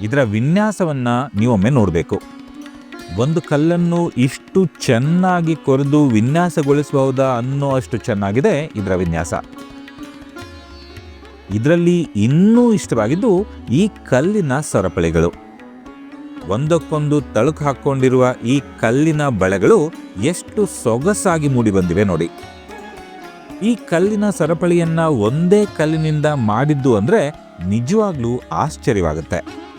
ಇದರ ವಿನ್ಯಾಸವನ್ನ ನೀವೊಮ್ಮೆ ನೋಡಬೇಕು. ಒಂದು ಕಲ್ಲನ್ನು ಇಷ್ಟು ಚೆನ್ನಾಗಿ ಕೊರೆದು ವಿನ್ಯಾಸಗೊಳಿಸಬಹುದಾ ಅನ್ನೋ ಅಷ್ಟು ಚೆನ್ನಾಗಿದೆ ಇದರ ವಿನ್ಯಾಸ. ಇದರಲ್ಲಿ ಇನ್ನೂ ಇಷ್ಟವಾಗಿದ್ದು ಈ ಕಲ್ಲಿನ ಸರಪಳಿಗಳು. ಒಂದಕ್ಕೊಂದು ತಳುಕು ಹಾಕೊಂಡಿರುವ ಈ ಕಲ್ಲಿನ ಬಳೆಗಳು ಎಷ್ಟು ಸೊಗಸಾಗಿ ಮೂಡಿ ಬಂದಿವೆ ನೋಡಿ. ಈ ಕಲ್ಲಿನ ಸರಪಳಿಯನ್ನ ಒಂದೇ ಕಲ್ಲಿನಿಂದ ಮಾಡಿದ್ದು ಅಂದ್ರೆ ನಿಜವಾಗ್ಲೂ ಆಶ್ಚರ್ಯವಾಗುತ್ತೆ.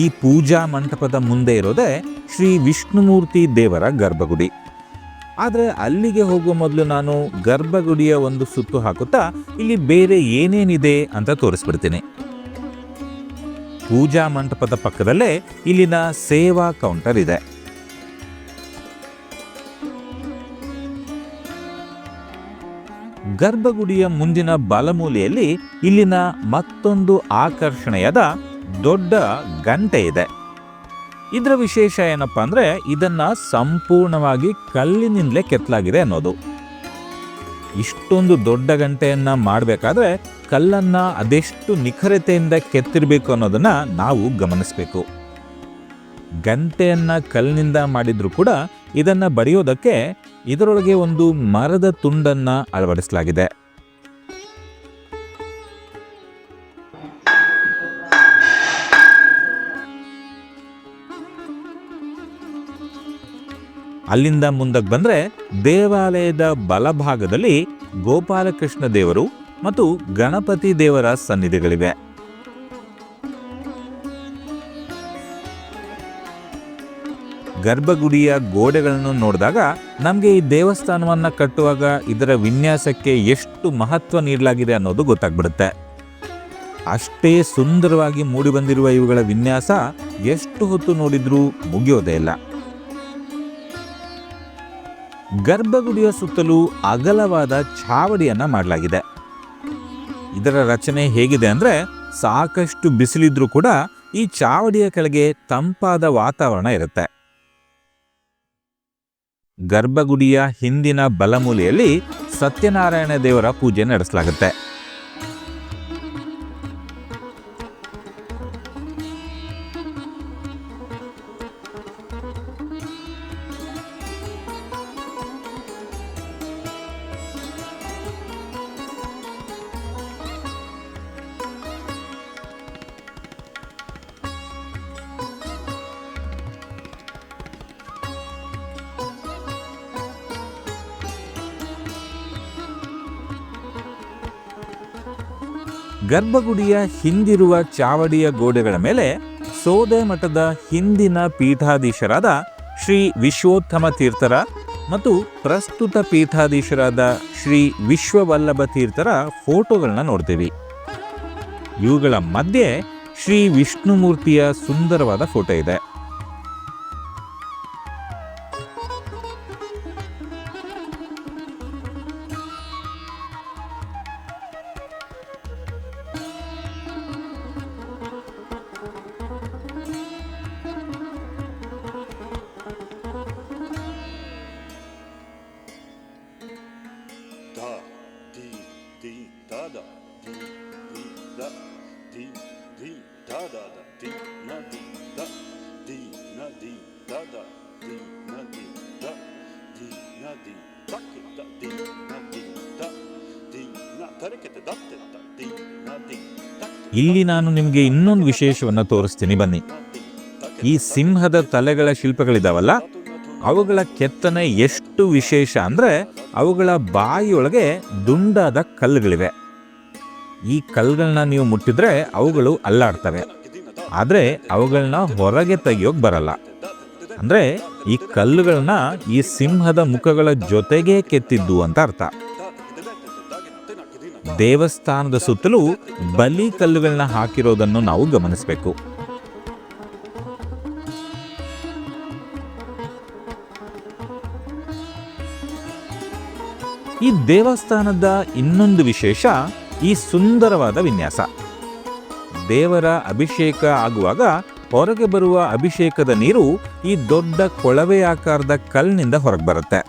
ಈ ಪೂಜಾ ಮಂಟಪದ ಮುಂದೆ ಇರೋದೇ ಶ್ರೀ ವಿಷ್ಣುಮೂರ್ತಿ ದೇವರ ಗರ್ಭಗುಡಿ. ಆದರೆ ಅಲ್ಲಿಗೆ ಹೋಗುವ ಮೊದಲು ನಾನು ಗರ್ಭಗುಡಿಯ ಒಂದು ಸುತ್ತು ಹಾಕುತ್ತಾ ಇಲ್ಲಿ ಬೇರೆ ಏನೇನಿದೆ ಅಂತ ತೋರಿಸ್ಬಿಡ್ತೀನಿ. ಪೂಜಾ ಮಂಟಪದ ಪಕ್ಕದಲ್ಲೇ ಇಲ್ಲಿನ ಸೇವಾ ಕೌಂಟರ್ ಇದೆ. ಗರ್ಭಗುಡಿಯ ಮುಂದಿನ ಬಲಮೂಲೆಯಲ್ಲಿ ಇಲ್ಲಿನ ಮತ್ತೊಂದು ಆಕರ್ಷಣೆಯಾದ ದೊಡ್ಡ ಗಂಟೆ ಇದೆ. ಇದರ ವಿಶೇಷ ಏನಪ್ಪ ಅಂದರೆ ಇದನ್ನು ಸಂಪೂರ್ಣವಾಗಿ ಕಲ್ಲಿನಿಂದಲೇ ಕೆತ್ತಲಾಗಿದೆ ಅನ್ನೋದು. ಇಷ್ಟೊಂದು ದೊಡ್ಡ ಗಂಟೆಯನ್ನು ಮಾಡಬೇಕಾದ್ರೆ ಕಲ್ಲನ್ನು ಅದೆಷ್ಟು ನಿಖರತೆಯಿಂದ ಕೆತ್ತಿರಬೇಕು ಅನ್ನೋದನ್ನು ನಾವು ಗಮನಿಸಬೇಕು. ಗಂಟೆಯನ್ನು ಕಲ್ಲಿನಿಂದ ಮಾಡಿದರೂ ಕೂಡ ಇದನ್ನು ಬರೆಯೋದಕ್ಕೆ ಇದರೊಳಗೆ ಒಂದು ಮರದ ತುಂಡನ್ನು ಅಳವಡಿಸಲಾಗಿದೆ. ಅಲ್ಲಿಂದ ಮುಂದಕ್ಕೆ ಬಂದರೆ ದೇವಾಲಯದ ಬಲಭಾಗದಲ್ಲಿ ಗೋಪಾಲಕೃಷ್ಣ ದೇವರು ಮತ್ತು ಗಣಪತಿ ದೇವರ ಸನ್ನಿಧಿಗಳಿವೆ. ಗರ್ಭಗುಡಿಯ ಗೋಡೆಗಳನ್ನು ನೋಡಿದಾಗ ನಮಗೆ ಈ ದೇವಸ್ಥಾನವನ್ನು ಕಟ್ಟುವಾಗ ಇದರ ವಿನ್ಯಾಸಕ್ಕೆ ಎಷ್ಟು ಮಹತ್ವ ನೀಡಲಾಗಿದೆ ಅನ್ನೋದು ಗೊತ್ತಾಗ್ಬಿಡುತ್ತೆ. ಅಷ್ಟೇ ಸುಂದರವಾಗಿ ಮೂಡಿಬಂದಿರುವ ಇವುಗಳ ವಿನ್ಯಾಸ ಎಷ್ಟು ಹೊತ್ತು ನೋಡಿದ್ರೂ ಮುಗಿಯೋದೇ ಇಲ್ಲ. ಗರ್ಭಗುಡಿಯ ಸುತ್ತಲೂ ಅಗಲವಾದ ಛಾವಡಿಯನ್ನು ಮಾಡಲಾಗಿದೆ. ಇದರ ರಚನೆ ಹೇಗಿದೆ ಅಂದರೆ ಸಾಕಷ್ಟು ಬಿಸಿಲಿದ್ರೂ ಕೂಡ ಈ ಚಾವಡಿಯ ಕೆಳಗೆ ತಂಪಾದ ವಾತಾವರಣ ಇರುತ್ತೆ. ಗರ್ಭಗುಡಿಯ ಹಿಂದಿನ ಬಲಮೂಲೆಯಲ್ಲಿ ಸತ್ಯನಾರಾಯಣ ದೇವರ ಪೂಜೆ ನಡೆಸಲಾಗುತ್ತೆ. ಗರ್ಭಗುಡಿಯ ಹಿಂದಿರುವ ಚಾವಡಿಯ ಗೋಡೆಗಳ ಮೇಲೆ ಸೋದೆ ಮಠದ ಹಿಂದಿನ ಪೀಠಾಧೀಶರಾದ ಶ್ರೀ ವಿಶ್ವೋತ್ತಮ ತೀರ್ಥರ ಮತ್ತು ಪ್ರಸ್ತುತ ಪೀಠಾಧೀಶರಾದ ಶ್ರೀ ವಿಶ್ವವಲ್ಲಭ ತೀರ್ಥರ ಫೋಟೋಗಳನ್ನ ನೋಡ್ತೀವಿ. ಇವುಗಳ ಮಧ್ಯೆ ಶ್ರೀ ವಿಷ್ಣುಮೂರ್ತಿಯ ಸುಂದರವಾದ ಫೋಟೋ ಇದೆ. da di di da di di da da da di na di da di na di da da di na di da di na di da ke da di na di da di na tar ke da te da di na di ಇಲ್ಲಿ ನಾನು ನಿಮಗೆ ಇನ್ನೊಂದು ವಿಶೇಷವನ್ನು ತೋರಿಸ್ತೀನಿ ಬನ್ನಿ ಈ ಸಿಂಹದ ತಲೆಗಳ ಶಿಲ್ಪಗಳಿದಾವಲ್ಲ ಅವುಗಳ ಕೆತ್ತನೆ ಎಷ್ಟು ವಿಶೇಷ ಅಂದರೆ ಅವುಗಳ ಬಾಯಿಯೊಳಗೆ ದುಂಡಾದ ಕಲ್ಲುಗಳಿವೆ ಈ ಕಲ್ಗಳನ್ನ ನೀವು ಮುಟ್ಟಿದ್ರೆ ಅವುಗಳು ಅಲ್ಲಾಡ್ತವೆ. ಆದರೆ ಅವುಗಳನ್ನ ಹೊರಗೆ ತೆಗೆಯೋಕೆ ಬರಲ್ಲ. ಅಂದ್ರೆ ಈ ಕಲ್ಲುಗಳನ್ನ ಈ ಸಿಂಹದ ಮುಖಗಳ ಜೊತೆಗೆ ಕೆತ್ತಿದ್ದು ಅಂತ ಅರ್ಥ. ದೇವಸ್ಥಾನದ ಸುತ್ತಲೂ ಬಲಿ ಕಲ್ಲುಗಳನ್ನ ಹಾಕಿರೋದನ್ನು ನಾವು ಗಮನಿಸಬೇಕು. ಈ ದೇವಸ್ಥಾನದ ಇನ್ನೊಂದು ವಿಶೇಷ ಈ ಸುಂದರವಾದ ವಿನ್ಯಾಸ. ದೇವರ ಅಭಿಷೇಕ ಆಗುವಾಗ ಹೊರಗೆ ಬರುವ ಅಭಿಷೇಕದ ನೀರು ಈ ದೊಡ್ಡ ಕೊಳವೆ ಆಕಾರದ ಕಲ್ಲಿನಿಂದ ಹೊರಗೆ ಬರುತ್ತೆ.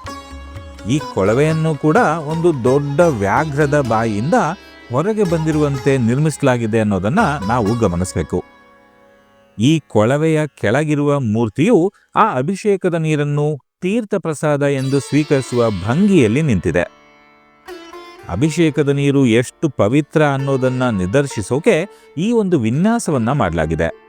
ಈ ಕೊಳವೆಯನ್ನು ಕೂಡ ಒಂದು ದೊಡ್ಡ ವ್ಯಾಘ್ರದ ಬಾಯಿಯಿಂದ ಹೊರಗೆ ಬಂದಿರುವಂತೆ ನಿರ್ಮಿಸಲಾಗಿದೆ ಅನ್ನೋದನ್ನ ನಾವು ಗಮನಿಸಬೇಕು. ಈ ಕೊಳವೆಯ ಕೆಳಗಿರುವ ಮೂರ್ತಿಯು ಆ ಅಭಿಷೇಕದ ನೀರನ್ನು ತೀರ್ಥ ಪ್ರಸಾದ ಎಂದು ಸ್ವೀಕರಿಸುವ ಭಂಗಿಯಲ್ಲಿ ನಿಂತಿದೆ. ಅಭಿಷೇಕದ ನೀರು ಎಷ್ಟು ಪವಿತ್ರ ಅನ್ನೋದನ್ನ ನಿದರ್ಶಿಸೋಕೆ ಈ ಒಂದು ವಿನ್ಯಾಸವನ್ನ ಮಾಡಲಾಗಿದೆ.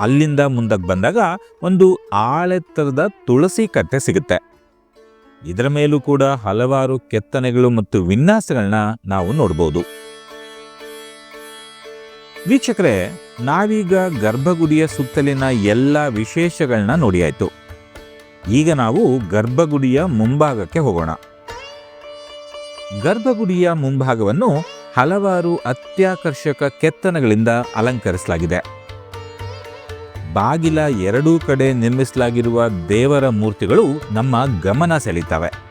ಅಲ್ಲಿಂದ ಮುಂದಕ್ಕೆ ಬಂದಾಗ ಒಂದು ಆಳೆತ್ತರದ ತುಳಸಿ ಕಟ್ಟೆ ಸಿಗುತ್ತೆ. ಇದರ ಮೇಲೂ ಕೂಡ ಹಲವಾರು ಕೆತ್ತನೆಗಳು ಮತ್ತು ವಿನ್ಯಾಸಗಳನ್ನ ನಾವು ನೋಡಬಹುದು ವೀಕ್ಷಕರೇ ನಾವೀಗ ಗರ್ಭಗುಡಿಯ ಸುತ್ತಲಿನ ಎಲ್ಲ ವಿಶೇಷಗಳನ್ನ ನೋಡಿಯಾಯಿತು ಈಗ ನಾವು ಗರ್ಭಗುಡಿಯ ಮುಂಭಾಗಕ್ಕೆ ಹೋಗೋಣ. ಗರ್ಭಗುಡಿಯ ಮುಂಭಾಗವನ್ನು ಹಲವಾರು ಅತ್ಯಾಕರ್ಷಕ ಕೆತ್ತನೆಗಳಿಂದ ಅಲಂಕರಿಸಲಾಗಿದೆ. ಬಾಗಿಲ ಎರಡೂ ಕಡೆ ನಿರ್ಮಿಸಲಾಗಿರುವ ದೇವರ ಮೂರ್ತಿಗಳು ನಮ್ಮ ಗಮನ ಸೆಳೀತವೆ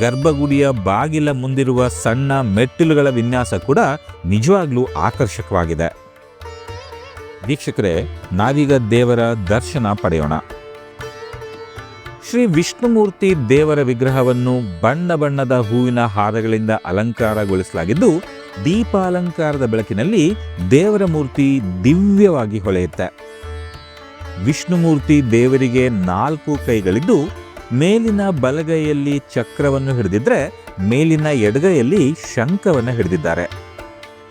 ಗರ್ಭಗುಡಿಯ ಬಾಗಿಲ ಮುಂದಿರುವ ಸಣ್ಣ ಮೆಟ್ಟಿಲುಗಳ ವಿನ್ಯಾಸ ಕೂಡ ನಿಜವಾಗ್ಲೂ ಆಕರ್ಷಕವಾಗಿದೆ. ವೀಕ್ಷಕರೇ, ನಾವೀಗ ದೇವರ ದರ್ಶನ ಪಡೆಯೋಣ. ಶ್ರೀ ವಿಷ್ಣುಮೂರ್ತಿ ದೇವರ ವಿಗ್ರಹವನ್ನು ಬಣ್ಣ ಬಣ್ಣದ ಹೂವಿನ ಹಾರಗಳಿಂದ ಅಲಂಕಾರಗೊಳಿಸಲಾಗಿದ್ದು, ದೀಪಾಲಂಕಾರದ ಬೆಳಕಿನಲ್ಲಿ ದೇವರ ಮೂರ್ತಿ ದಿವ್ಯವಾಗಿ ಹೊಳೆಯುತ್ತೆ. ವಿಷ್ಣುಮೂರ್ತಿ ದೇವರಿಗೆ ನಾಲ್ಕು ಕೈಗಳಿದ್ದು ಮೇಲಿನ ಬಲಗೈಯಲ್ಲಿ ಚಕ್ರವನ್ನು ಹಿಡಿದಿದ್ರೆ ಮೇಲಿನ ಎಡಗೈಯಲ್ಲಿ ಶಂಖವನ್ನು ಹಿಡಿದಿದ್ದಾರೆ.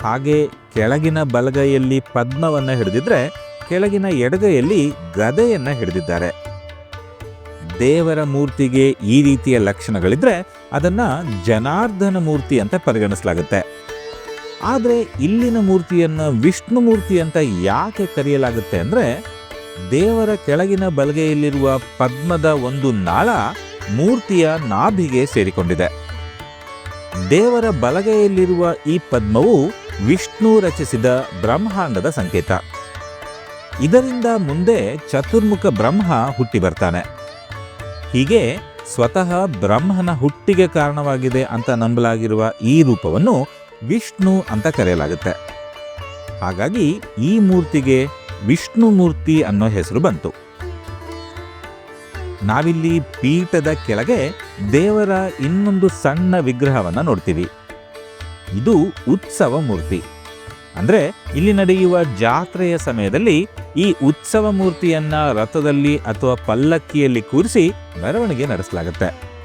ಹಾಗೆ ಕೆಳಗಿನ ಬಲಗೈಯಲ್ಲಿ ಪದ್ಮವನ್ನು ಹಿಡಿದಿದ್ರೆ ಕೆಳಗಿನ ಎಡಗೈಯಲ್ಲಿ ಗದೆಯನ್ನು ಹಿಡಿದಿದ್ದಾರೆ. ದೇವರ ಮೂರ್ತಿಗೆ ಈ ರೀತಿಯ ಲಕ್ಷಣಗಳಿದ್ರೆ ಅದನ್ನ ಜನಾರ್ದನ ಮೂರ್ತಿ ಅಂತ ಪರಿಗಣಿಸಲಾಗುತ್ತೆ. ಆದರೆ ಇಲ್ಲಿನ ಮೂರ್ತಿಯನ್ನ ವಿಷ್ಣು ಮೂರ್ತಿ ಅಂತ ಯಾಕೆ ಕರೆಯಲಾಗುತ್ತೆ ಅಂದ್ರೆ ದೇವರ ಕೆಳಗಿನ ಬಲಗೆಯಲ್ಲಿರುವ ಪದ್ಮದ ಒಂದು ನಾಳ ಮೂರ್ತಿಯ ನಾಭಿಗೆ ಸೇರಿಕೊಂಡಿದೆ. ದೇವರ ಬಲಗೆಯಲ್ಲಿರುವ ಈ ಪದ್ಮವು ವಿಷ್ಣು ರಚಿಸಿದ ಬ್ರಹ್ಮಾಂಡದ ಸಂಕೇತ. ಇದರಿಂದ ಮುಂದೆ ಚತುರ್ಮುಖ ಬ್ರಹ್ಮ ಹುಟ್ಟಿ ಬರ್ತಾನೆ. ಹೀಗೆ ಸ್ವತಃ ಬ್ರಹ್ಮನ ಹುಟ್ಟಿಗೆ ಕಾರಣವಾಗಿದೆ ಅಂತ ನಂಬಲಾಗಿರುವ ಈ ರೂಪವನ್ನು ವಿಷ್ಣು ಅಂತ ಕರೆಯಲಾಗುತ್ತೆ. ಹಾಗಾಗಿ ಈ ಮೂರ್ತಿಗೆ ವಿಷ್ಣು ಮೂರ್ತಿ ಅನ್ನೋ ಹೆಸರು ಬಂತು. ನಾವಿಲ್ಲಿ ಪೀಠದ ಕೆಳಗೆ ದೇವರ ಇನ್ನೊಂದು ಸಣ್ಣ ವಿಗ್ರಹವನ್ನು ನೋಡ್ತೀವಿ. ಇದು ಉತ್ಸವ ಮೂರ್ತಿ. ಅಂದ್ರೆ ಇಲ್ಲಿ ನಡೆಯುವ ಜಾತ್ರೆಯ ಸಮಯದಲ್ಲಿ ಈ ಉತ್ಸವ ಮೂರ್ತಿಯನ್ನ ರಥದಲ್ಲಿ ಅಥವಾ ಪಲ್ಲಕ್ಕಿಯಲ್ಲಿ ಕೂರಿಸಿ ಮೆರವಣಿಗೆ ನಡೆಸಲಾಗುತ್ತೆ.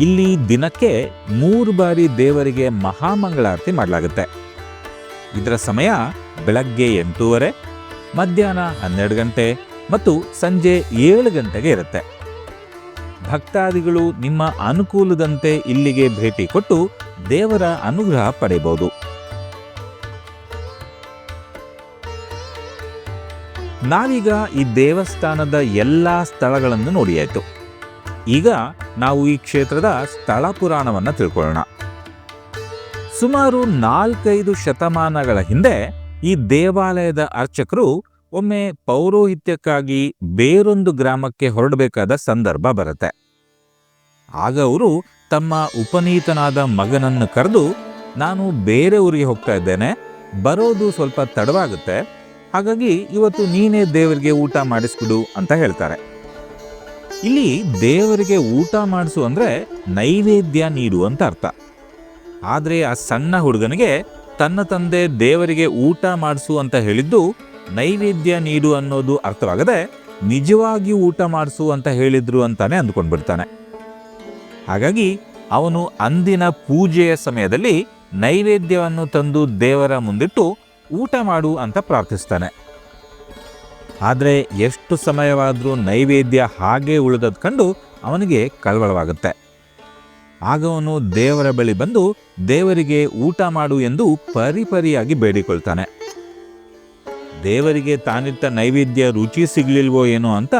ಇಲ್ಲಿ ದಿನಕ್ಕೆ ಮೂರು ಬಾರಿ ದೇವರಿಗೆ ಮಹಾಮಂಗಳಾರತಿ ಮಾಡಲಾಗುತ್ತೆ. ಇದರ ಸಮಯ ಬೆಳಗ್ಗೆ ಎಂಟೂವರೆ, ಮಧ್ಯಾಹ್ನ ಹನ್ನೆರಡು ಗಂಟೆ ಮತ್ತು ಸಂಜೆ ಏಳು ಗಂಟೆಗೆ ಇರುತ್ತೆ. ಭಕ್ತಾದಿಗಳು ನಿಮ್ಮ ಅನುಕೂಲದಂತೆ ಇಲ್ಲಿಗೆ ಭೇಟಿ ಕೊಟ್ಟು ದೇವರ ಅನುಗ್ರಹ ಪಡೆಯಬಹುದು ನಾವೀಗ ಈ ದೇವಸ್ಥಾನದ ಎಲ್ಲ ಸ್ಥಳಗಳನ್ನು ನೋಡಿಯಾಯಿತು ಈಗ ನಾವು ಈ ಕ್ಷೇತ್ರದ ಸ್ಥಳ ಪುರಾಣವನ್ನು ತಿಳ್ಕೊಳ್ಳೋಣ. ಸುಮಾರು ನಾಲ್ಕೈದು ಶತಮಾನಗಳ ಹಿಂದೆ ಈ ದೇವಾಲಯದ ಅರ್ಚಕರು ಒಮ್ಮೆ ಪೌರೋಹಿತ್ಯಕ್ಕಾಗಿ ಬೇರೊಂದು ಗ್ರಾಮಕ್ಕೆ ಹೊರಡಬೇಕಾದ ಸಂದರ್ಭ ಬರುತ್ತೆ. ಆಗ ಅವರು ತಮ್ಮ ಉಪನೀತನಾದ ಮಗನನ್ನು ಕರೆದು, ನಾನು ಬೇರೆ ಊರಿಗೆ ಹೋಗ್ತಾ ಇದ್ದೇನೆ, ಬರೋದು ಸ್ವಲ್ಪ ತಡವಾಗುತ್ತೆ, ಹಾಗಾಗಿ ಇವತ್ತು ನೀನೇ ದೇವರಿಗೆ ಊಟ ಮಾಡಿಸ್ಬಿಡು ಅಂತ ಹೇಳ್ತಾರೆ. ಇಲ್ಲಿ ದೇವರಿಗೆ ಊಟ ಮಾಡಿಸು ಅಂದರೆ ನೈವೇದ್ಯ ನೀಡು ಅಂತ ಅರ್ಥ. ಆದ್ರೆ ಆ ಸಣ್ಣ ಹುಡುಗನಿಗೆ ತನ್ನ ತಂದೆ ದೇವರಿಗೆ ಊಟ ಮಾಡಿಸು ಅಂತ ಹೇಳಿದ್ದು ನೈವೇದ್ಯ ನೀಡು ಅನ್ನೋದು ಅರ್ಥವಾಗದೆ ನಿಜವಾಗಿ ಊಟ ಮಾಡಿಸು ಅಂತ ಹೇಳಿದ್ರು ಅಂತಾನೆ ಅಂದ್ಕೊಂಡು ಬಿಡ್ತಾನೆ ಹಾಗಾಗಿ ಅವನು ಅಂದಿನ ಪೂಜೆಯ ಸಮಯದಲ್ಲಿ ನೈವೇದ್ಯವನ್ನು ತಂದು ದೇವರ ಮುಂದಿಟ್ಟು ಊಟ ಮಾಡು ಅಂತ ಪ್ರಾರ್ಥಿಸ್ತಾನೆ. ಆದರೆ ಎಷ್ಟು ಸಮಯವಾದರೂ ನೈವೇದ್ಯ ಹಾಗೆ ಉಳಿದದ್ ಕಂಡು ಅವನಿಗೆ ಕಳವಳವಾಗುತ್ತೆ. ಆಗ ಅವನು ದೇವರ ಬಳಿ ಬಂದು ದೇವರಿಗೆ ಊಟ ಮಾಡು ಎಂದು ಪರಿಪರಿಯಾಗಿ ಬೇಡಿಕೊಳ್ತಾನೆ. ದೇವರಿಗೆ ತಾನಿಟ್ಟ ನೈವೇದ್ಯ ರುಚಿ ಸಿಗ್ಲಿಲ್ವೋ ಏನೋ ಅಂತ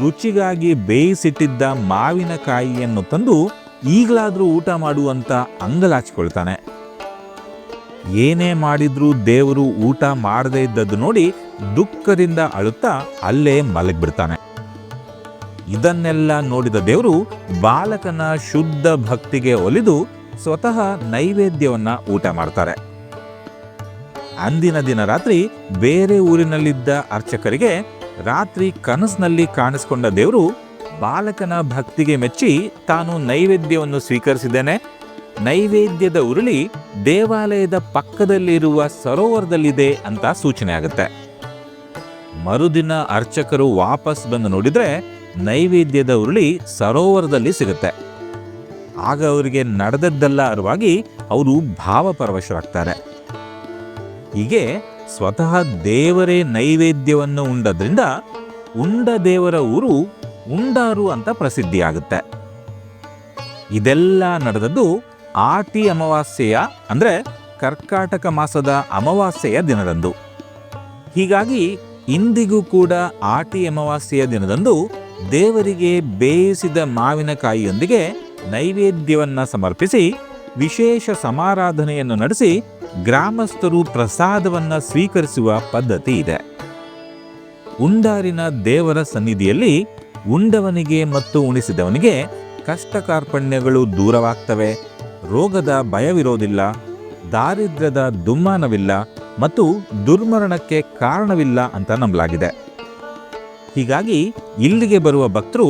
ರುಚಿಗಾಗಿ ಬೇಯಿಸಿಟ್ಟಿದ್ದ ಮಾವಿನಕಾಯಿಯನ್ನು ತಂದು ಈಗಲಾದರೂ ಊಟ ಮಾಡು ಅಂತ ಅಂಗಲಾಚಿಕೊಳ್ತಾನೆ. ಏನೇ ಮಾಡಿದ್ರೂ ದೇವರು ಊಟ ಮಾಡದೇ ಇದ್ದದ್ದು ನೋಡಿ ದುಃಖದಿಂದ ಅಳುತ್ತಾ ಅಲ್ಲೇ ಮಲಗಿಬಿಡ್ತಾನೆ. ಇದನ್ನೆಲ್ಲ ನೋಡಿದ ದೇವರು ಬಾಲಕನ ಶುದ್ಧ ಭಕ್ತಿಗೆ ಒಲಿದು ಸ್ವತಃ ನೈವೇದ್ಯವನ್ನ ಊಟ ಮಾಡ್ತಾರೆ. ಅಂದಿನ ದಿನ ರಾತ್ರಿ ಬೇರೆ ಊರಿನಲ್ಲಿದ್ದ ಅರ್ಚಕರಿಗೆ ರಾತ್ರಿ ಕನಸಿನಲ್ಲಿ ಕಾಣಿಸ್ಕೊಂಡ ದೇವರು ಬಾಲಕನ ಭಕ್ತಿಗೆ ಮೆಚ್ಚಿ ತಾನು ನೈವೇದ್ಯವನ್ನು ಸ್ವೀಕರಿಸಿದ್ದೇನೆ. ನೈವೇದ್ಯದ ಉರುಳಿ ದೇವಾಲಯದ ಪಕ್ಕದಲ್ಲಿರುವ ಸರೋವರದಲ್ಲಿದೆ ಅಂತ ಸೂಚನೆ ಆಗುತ್ತೆ. ಮರುದಿನ ಅರ್ಚಕರು ವಾಪಸ್ ಬಂದು ನೋಡಿದ್ರೆ ನೈವೇದ್ಯದ ಉರುಳಿ ಸರೋವರದಲ್ಲಿ ಸಿಗುತ್ತೆ. ಆಗ ಅವರಿಗೆ ನಡೆದದ್ದೆಲ್ಲ ಅರಿವಾಗಿ ಅವರು ಭಾವಪರವಶರಾಗ್ತಾರೆ ಹೀಗೆ ಸ್ವತಃ ದೇವರೇ ನೈವೇದ್ಯವನ್ನು ಉಂಡದ್ರಿಂದ ಉಂಡ ದೇವರ ಊರು ಉಂಡಾರು ಅಂತ ಪ್ರಸಿದ್ಧಿಯಾಗುತ್ತೆ. ಇದೆಲ್ಲ ನಡೆದದ್ದು ಆಟಿ ಅಮಾವಾಸ್ಯೆಯ ಅಂದರೆ ಕರ್ಕಾಟಕ ಮಾಸದ ಅಮಾವಾಸ್ಯೆಯ ದಿನದಂದು. ಹೀಗಾಗಿ ಇಂದಿಗೂ ಕೂಡ ಆಟಿ ಅಮಾವಾಸ್ಯೆಯ ದಿನದಂದು ದೇವರಿಗೆ ಬೇಯಿಸಿದ ಮಾವಿನಕಾಯಿಯೊಂದಿಗೆ ನೈವೇದ್ಯವನ್ನು ಸಮರ್ಪಿಸಿ ವಿಶೇಷ ಸಮಾರಾಧನೆಯನ್ನು ನಡೆಸಿ ಗ್ರಾಮಸ್ಥರು ಪ್ರಸಾದವನ್ನು ಸ್ವೀಕರಿಸುವ ಪದ್ಧತಿ ಇದೆ. ಉಂಡಾರಿನ ದೇವರ ಸನ್ನಿಧಿಯಲ್ಲಿ ಉಂಡವನಿಗೆ ಮತ್ತು ಉಣಿಸಿದವನಿಗೆ ಕಷ್ಟ ಕಾರ್ಪಣ್ಯಗಳು ದೂರವಾಗ್ತವೆ. ರೋಗದ ಭಯವಿರೋದಿಲ್ಲ, ದಾರಿದ್ರ್ಯದ ದುಮ್ಮಾನವಿಲ್ಲ ಮತ್ತು ದುರ್ಮರಣಕ್ಕೆ ಕಾರಣವಿಲ್ಲ ಅಂತ ನಂಬಲಾಗಿದೆ. ಹೀಗಾಗಿ ಇಲ್ಲಿಗೆ ಬರುವ ಭಕ್ತರು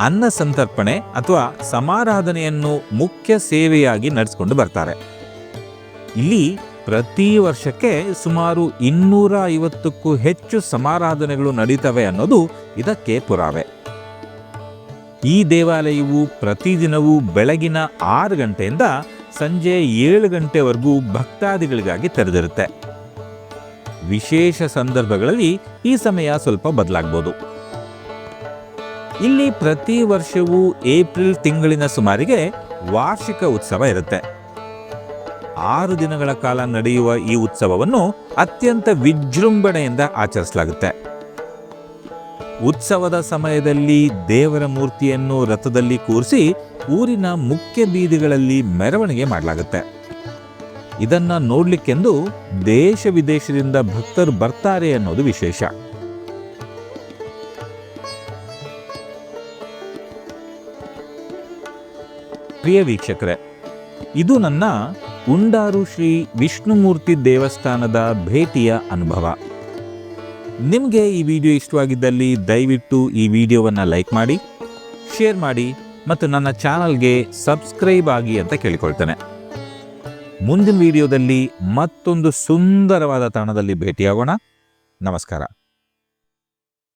ಅನ್ನ ಸಂತರ್ಪಣೆ ಅಥವಾ ಸಮಾರಾಧನೆಯನ್ನು ಮುಖ್ಯ ಸೇವೆಯಾಗಿ ನಡೆಸಿಕೊಂಡು ಬರ್ತಾರೆ. ಇಲ್ಲಿ ಪ್ರತಿ ವರ್ಷಕ್ಕೆ ಸುಮಾರು ಇನ್ನೂರ ಐವತ್ತಕ್ಕೂ ಹೆಚ್ಚು ಸಮಾರಾಧನೆಗಳು ನಡೀತವೆ ಅನ್ನೋದು ಇದಕ್ಕೆ ಪುರಾವೆ. ಈ ದೇವಾಲಯವು ಪ್ರತಿದಿನವೂ ಬೆಳಗಿನ ಆರು ಗಂಟೆಯಿಂದ ಸಂಜೆ ಏಳು ಗಂಟೆವರೆಗೂ ಭಕ್ತಾದಿಗಳಿಗಾಗಿ ತೆರೆದಿರುತ್ತೆ. ವಿಶೇಷ ಸಂದರ್ಭಗಳಲ್ಲಿ ಈ ಸಮಯ ಸ್ವಲ್ಪ ಬದಲಾಗಬಹುದು ಇಲ್ಲಿ ಪ್ರತಿ ವರ್ಷವೂ ಏಪ್ರಿಲ್ ತಿಂಗಳಿನ ಸುಮಾರಿಗೆ ವಾರ್ಷಿಕ ಉತ್ಸವ ಇರುತ್ತೆ. ಆರು ದಿನಗಳ ಕಾಲ ನಡೆಯುವ ಈ ಉತ್ಸವವನ್ನು ಅತ್ಯಂತ ವಿಜೃಂಭಣೆಯಿಂದ ಆಚರಿಸಲಾಗುತ್ತೆ. ಉತ್ಸವದ ಸಮಯದಲ್ಲಿ ದೇವರ ಮೂರ್ತಿಯನ್ನು ರಥದಲ್ಲಿ ಕೂರಿಸಿ ಊರಿನ ಮುಖ್ಯ ಬೀದಿಗಳಲ್ಲಿ ಮೆರವಣಿಗೆ ಮಾಡಲಾಗುತ್ತೆ. ಇದನ್ನ ನೋಡ್ಲಿಕ್ಕೆಂದು ದೇಶ ವಿದೇಶದಿಂದ ಭಕ್ತರು ಬರ್ತಾರೆ ಅನ್ನೋದು ವಿಶೇಷ. ಪ್ರಿಯ ವೀಕ್ಷಕರೇ, ಇದು ನನ್ನ ಉಂಡಾರು ಶ್ರೀ ವಿಷ್ಣುಮೂರ್ತಿ ದೇವಸ್ಥಾನದ ಭೇಟಿಯ ಅನುಭವ. ನಿಮಗೆ ಈ ವಿಡಿಯೋ ಇಷ್ಟವಾಗಿದ್ದಲ್ಲಿ ದಯವಿಟ್ಟು ಈ ವಿಡಿಯೋವನ್ನು ಲೈಕ್ ಮಾಡಿ, ಶೇರ್ ಮಾಡಿ ಮತ್ತು ನನ್ನ ಚಾನಲ್ಗೆ ಸಬ್ಸ್ಕ್ರೈಬ್ ಆಗಿ ಅಂತ ಕೇಳಿಕೊಳ್ತೇನೆ. ಮುಂದಿನ ವಿಡಿಯೋದಲ್ಲಿ ಮತ್ತೊಂದು ಸುಂದರವಾದ ತಾಣದಲ್ಲಿ ಭೇಟಿಯಾಗೋಣ. ನಮಸ್ಕಾರ.